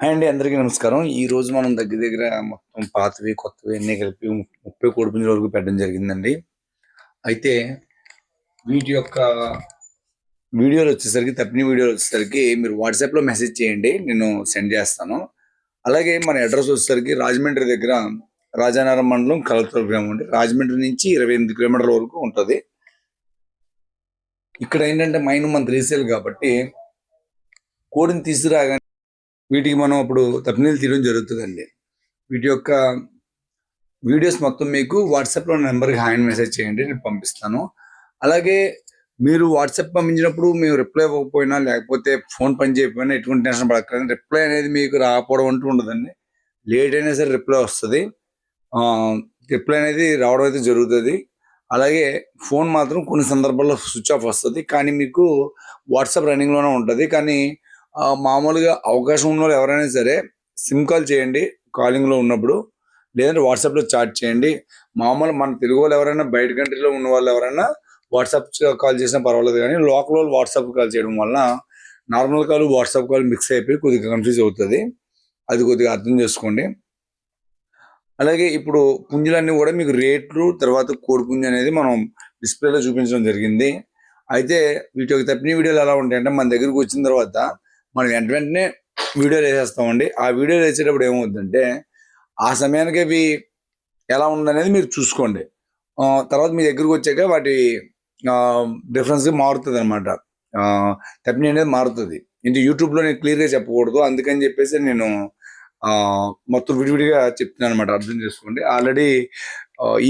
Hi అండి అందరికీ నమస్కారం. ఈ రోజు మనం దగ్గర దగ్గర మొత్తం పాతవి కొత్తవి అన్ని కలిపి ముప్పై కోడి పుంజుల వరకు పెట్టడం జరిగిందండి. అయితే వీటి యొక్క వీడియోలు వచ్చేసరికి తప్పిన వీడియోలు వచ్చేసరికి మీరు వాట్సాప్లో మెసేజ్ చేయండి నేను సెండ్ చేస్తాను. అలాగే మన అడ్రస్ వచ్చేసరికి రాజమండ్రి దగ్గర రాజానగరం మండలం కలతూరు గ్రామం అండి. రాజమండ్రి నుంచి ఇరవై ఎనిమిది కిలోమీటర్ల వరకు ఉంటుంది. ఇక్కడ ఏంటంటే మైన్ మంత్ రీసేల్ కాబట్టి కోడిని తీసుకురాగానే వీటికి మనం అప్పుడు తప్పినీళ్ళు తీయడం జరుగుతుందండి. వీటి యొక్క వీడియోస్ మొత్తం మీకు వాట్సాప్లో నెంబర్కి హాయ్ మెసేజ్ చేయండి నేను పంపిస్తాను. అలాగే మీరు వాట్సాప్ పంపించినప్పుడు మేము రిప్లై ఇవ్వకపోయినా లేకపోతే ఫోన్ పని చేయకపోయినా ఎటువంటి టెన్షన్ పడక్కర్లేదు. రిప్లై అనేది మీకు రాకపోవడం అంటూ ఉండదండి. లేట్ అయినా సరే రిప్లై వస్తుంది. రిప్లై అనేది రావడం అయితే జరుగుతుంది. అలాగే ఫోన్ మాత్రం కొన్ని సందర్భాల్లో స్విచ్ ఆఫ్ వస్తుంది. కానీ మీకు వాట్సాప్ రన్నింగ్లోనే ఉంటుంది. కానీ మామూలుగా అవకాశం ఉన్న వాళ్ళు ఎవరైనా సరే సిమ్ కాల్ చేయండి కాలింగ్లో ఉన్నప్పుడు. లేదంటే వాట్సాప్లో చాట్ చేయండి. మామూలు మన తెలుగు వాళ్ళు ఎవరైనా బయట కంట్రీలో ఉన్న వాళ్ళు ఎవరైనా వాట్సాప్ కాల్ చేసినా పర్వాలేదు కానీ లోకల్ వాళ్ళు వాట్సాప్ కాల్ చేయడం వలన normal call WhatsApp call mix అయిపోయి కొద్దిగా కన్ఫ్యూజ్ అవుతుంది. అది కొద్దిగా అర్థం చేసుకోండి. అలాగే ఇప్పుడు పుంజులన్నీ కూడా మీకు రేట్లు తర్వాత కోడి పుంజు అనేది మనం డిస్ప్లేలో చూపించడం జరిగింది. అయితే వీటి యొక్క తప్పిన వీడియోలు ఎలా ఉంటాయంటే మన దగ్గరికి వచ్చిన తర్వాత మనం వెంట వెంటనే వీడియోలు వేసేస్తామండి. ఆ వీడియోలు వేసేటప్పుడు ఏమవుతుందంటే ఆ సమయానికి అవి ఎలా ఉందనేది మీరు చూసుకోండి. తర్వాత మీ దగ్గరికి వచ్చాక వాటి డిఫరెన్స్ మారుతుంది అనమాట తప్పిన అనేది మారుతుంది. ఇంటి యూట్యూబ్లో నేను క్లియర్గా చెప్పకూడదు. అందుకని చెప్పేసి నేను మొత్తం విడివిడిగా చెప్తున్నాను అనమాట అర్థం చేసుకోండి. ఆల్రెడీ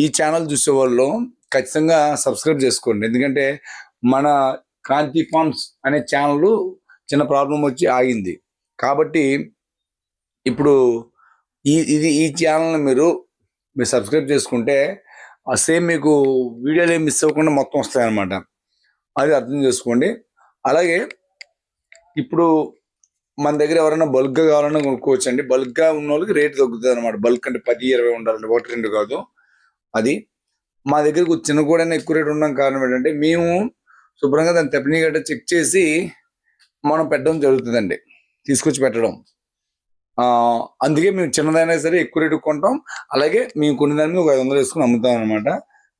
ఈ ఛానల్ చూసే వాళ్ళు ఖచ్చితంగా సబ్స్క్రైబ్ చేసుకోండి. ఎందుకంటే మన క్రాంతి ఫార్మ్స్ అనే ఛానల్ చిన్న ప్రాబ్లం వచ్చి ఆగింది. కాబట్టి ఇప్పుడు ఈ ఇది ఈ ఛానల్ని మీరు మీరు సబ్స్క్రైబ్ చేసుకుంటే ఆ సేమ్ మీకు వీడియోలు ఏమి మిస్ అవ్వకుండా మొత్తం వస్తాయన్నమాట. అది అర్థం చేసుకోండి. అలాగే ఇప్పుడు మన దగ్గర ఎవరైనా బల్క్గా కావాలన్నా కొనుక్కోవచ్చు అండి బల్క్గా ఉన్న వాళ్ళకి రేట్ తగ్గుతుంది అనమాట బల్క్ అంటే పది ఇరవై ఉండాలండి. ఒకటి రెండు కాదు. అది మా దగ్గరకు చిన్న కూడా ఎక్కువ రేట్ ఉండడం కారణం ఏంటంటే మేము శుభ్రంగా దాన్ని తెప్పని గట్ట చెక్ చేసి మనం పెట్టడం జరుగుతుందండి. తీసుకొచ్చి పెట్టడం. అందుకే మేము చిన్నదైనా సరే ఎక్కువ రేటు కొంటాం. అలాగే మేము కొన్ని దాని మీద ఒక ఐదు వందలు వేసుకుని అమ్ముతాం అనమాట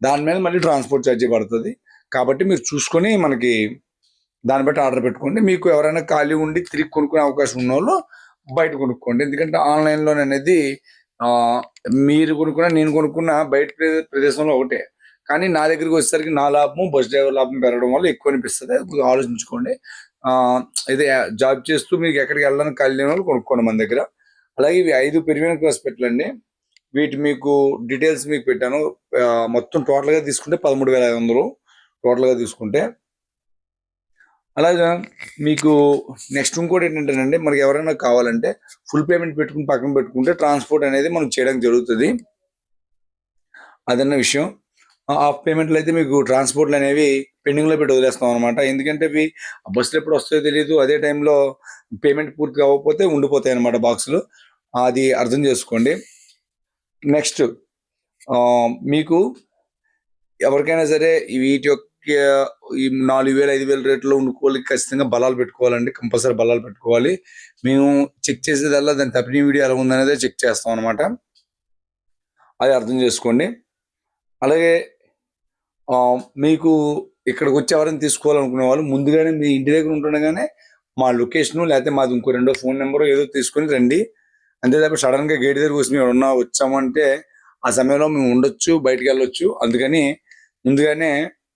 దాని మీద మళ్ళీ ట్రాన్స్పోర్ట్ ఛార్జీ పడుతుంది. కాబట్టి మీరు చూసుకొని మనకి దాన్ని బట్టి ఆర్డర్ పెట్టుకోండి. మీకు ఎవరైనా ఖాళీ ఉండి తిరిగి కొనుక్కునే అవకాశం ఉన్న వాళ్ళు బయట కొనుక్కోండి. ఎందుకంటే ఆన్లైన్లో అనేది మీరు కొనుక్కున్నా నేను కొనుక్కున్న బయట ప్రదేశంలో ఒకటే. కానీ నా దగ్గరికి వచ్చేసరికి నా లాభము బస్ డ్రైవర్ లాభం పెరగడం వల్ల ఎక్కువ అనిపిస్తుంది. ఆలోచించుకోండి. ఇది జాబ్ చేస్తూ మీకు ఎక్కడికి వెళ్ళడానికి ఖాళీ వాళ్ళు కొనుక్కోండి మన దగ్గర. అలాగే ఇవి ఐదు పెరిగిన క్లాస్ అండి. వీటి మీకు డీటెయిల్స్ మీకు పెట్టాను. మొత్తం టోటల్గా తీసుకుంటే పదమూడు వేల ఐదు వందలు టోటల్గా తీసుకుంటే. అలాగే మీకు నెక్స్ట్ ఇంకోటి ఏంటంటేనండి మనకి ఎవరైనా కావాలంటే ఫుల్ పేమెంట్ పెట్టుకుని పక్కన పెట్టుకుంటే ట్రాన్స్పోర్ట్ అనేది మనం చేయడం జరుగుతుంది. అదన్న విషయం. హాఫ్ పేమెంట్లు అయితే మీకు ట్రాన్స్పోర్ట్లు అనేవి పెండింగ్లో పెట్టి వదిలేస్తాం అనమాట ఎందుకంటే ఇవి బస్సులు ఎప్పుడు వస్తాయో తెలియదు అదే టైంలో పేమెంట్ పూర్తి అవ్వకపోతే ఉండిపోతాయి అనమాట బాక్సులు. అది అర్థం చేసుకోండి. నెక్స్ట్ మీకు ఎవరికైనా సరే వీటి యొక్క ఈ నాలుగు వేలు ఐదు వేల రేట్లో ఉండుకోవాలి. ఖచ్చితంగా బలాలు పెట్టుకోవాలండి. కంపల్సరీ బలాలు పెట్టుకోవాలి. మేము చెక్ చేసేదల్లా దాని తప్పిన వీడియో ఎలా ఉందనేదే చెక్ చేస్తాం అనమాట అది అర్థం చేసుకోండి. అలాగే మీకు ఇక్కడికి వచ్చి ఎవరైనా తీసుకోవాలనుకునే వాళ్ళు ముందుగానే మీ ఇంటి దగ్గర ఉంటుండగానే మా లొకేషన్ లేకపోతే మాది ఇంకో రెండో ఫోన్ నెంబర్ ఏదో తీసుకొని రండి. అంతే తప్ప సడన్గా గేట్ దగ్గర వచ్చి మేము ఉన్నా వచ్చామంటే ఆ సమయంలో మేము ఉండొచ్చు బయటికి వెళ్ళొచ్చు. అందుకని ముందుగానే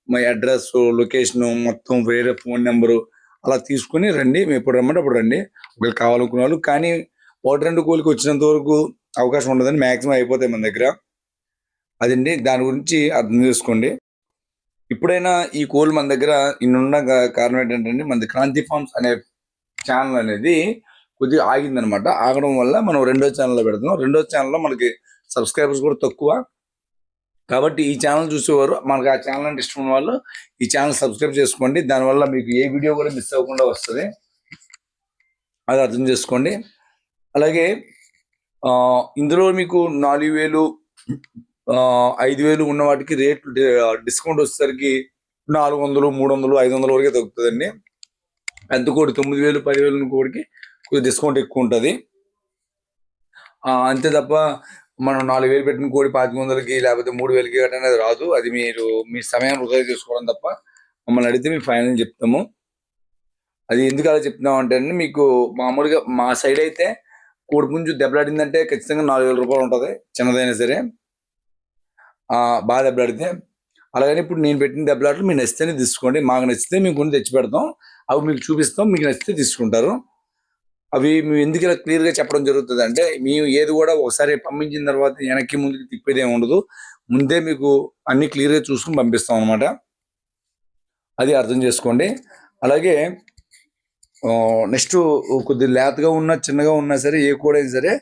మా అడ్రస్ లొకేషన్ మొత్తం వేరే ఫోన్ నెంబరు అలా తీసుకుని రండి. మేము ఎప్పుడు రమ్మంటే అప్పుడు రండి. ఒకవేళ కావాలనుకునే వాళ్ళు కానీ ఒకటి రెండు కోలికి వచ్చినంత వరకు అవకాశం ఉండదని మాక్సిమం అయిపోతాయి మన దగ్గర. అదండి. దాని గురించి అర్థం చేసుకోండి. ఇప్పుడైనా ఈ కోళ్ళు మన దగ్గర ఇన్నున్న కారణం ఏంటంటే మన క్రాంతి ఫార్మ్స్ అనే ఛానల్ అనేది కొద్దిగా ఆగిందనమాట. ఆగడం వల్ల మనం రెండో ఛానల్లో పెడుతున్నాం. రెండో ఛానల్లో మనకి సబ్స్క్రైబర్స్ కూడా తక్కువ. కాబట్టి ఈ ఛానల్ చూసేవారు మనకి ఆ ఛానల్ అంటే ఇష్టం వాళ్ళు ఈ ఛానల్ సబ్స్క్రైబ్ చేసుకోండి. దానివల్ల మీకు ఏ వీడియో కూడా మిస్ అవ్వకుండా వస్తుంది. అది అర్థం చేసుకోండి. అలాగే ఇందులో మీకు నాలుగు వేలు ఐదు వేలు ఉన్న వాటికి రేట్లు డిస్కౌంట్ వచ్చేసరికి నాలుగు వందలు మూడు వందలు ఐదు వందల వరకే తగ్గుతుందండి. పెద్ద కోడి? తొమ్మిది వేలు పదివేలు కోడికి కొద్దిగా డిస్కౌంట్ ఎక్కువ ఉంటుంది. అంతే తప్ప మనం నాలుగు వేలు పెట్టిన కోడి పాతిక వందలకి లేకపోతే మూడు వేలకి గట్రా అనేది రాదు. అది మీరు మీ సమయం వృధా చేసుకోవడం తప్ప మమ్మల్ని అడిగితే మేము ఫైనల్ చెప్తాము. అది ఎందుకు అలా చెప్తున్నాం అంటే అండి మీకు మామూలుగా మా సైడ్ అయితే కోడి పుంజు దెబ్బలాడిందంటే ఖచ్చితంగా నాలుగు వేల రూపాయలు ఉంటుంది. చిన్నదైనా సరే. బాగా దెబ్బలాడితే. అలాగని ఇప్పుడు నేను పెట్టిన దెబ్బలాటలు మీకు నచ్చితేనే తీసుకోండి. మాకు నచ్చితే మేము కొన్ని తెచ్చి పెడతాం. అవి మీకు చూపిస్తాం. మీకు నచ్చితే తీసుకుంటారు. అవి మేము ఎందుకు ఇలా క్లియర్గా చెప్పడం జరుగుతుంది అంటే మేము ఏది కూడా ఒకసారి పంపించిన తర్వాత వెనక్కి ముందుకు తిప్పేది ఉండదు. ముందే మీకు అన్ని క్లియర్గా చూసుకుని పంపిస్తాం అనమాట అది అర్థం చేసుకోండి. అలాగే నెక్స్ట్ కొద్ది లేతగా ఉన్నా చిన్నగా ఉన్నా సరే ఏ కూడా అయినా సరే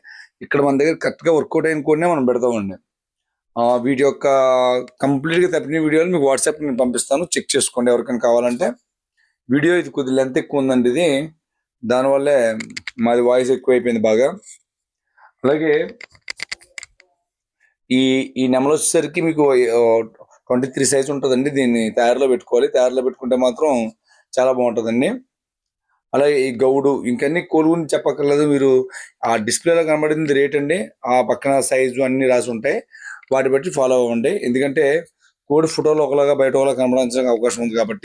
ఇక్కడ మన దగ్గర కరెక్ట్గా వర్కౌట్ అయిన కోడ్నే మనం పెడతామండి. వీటి యొక్క కంప్లీట్గా తప్పిన వీడియోలు మీకు వాట్సాప్ నేను పంపిస్తాను. చెక్ చేసుకోండి ఎవరికైనా కావాలంటే. వీడియో ఇది కొద్ది లెంత్ ఎక్కువ ఉందండి ఇది. దానివల్లే మాది వాయిస్ ఎక్కువ అయిపోయింది బాగా. అలాగే ఈ ఈ నెమలు వచ్చేసరికి మీకు ట్వంటీ త్రీ సైజ్ ఉంటుందండి. దీన్ని తయారులో పెట్టుకోవాలి. తయారులో పెట్టుకుంటే మాత్రం చాలా బాగుంటుందండి. అలాగే ఈ గౌడు ఇంకన్నీ కోలుగుని చెప్పక్కర్లేదు. మీరు ఆ డిస్ప్లేలో కనబడింది రేట్ అండి. ఆ పక్కన సైజు అన్ని రాసి ఉంటాయి. వాటి బట్టి ఫాలో అవ్వండి. ఎందుకంటే కోడి ఫోటోలు ఒకలాగా బయట ఒకలా కనబడానికి అవకాశం ఉంది కాబట్టి.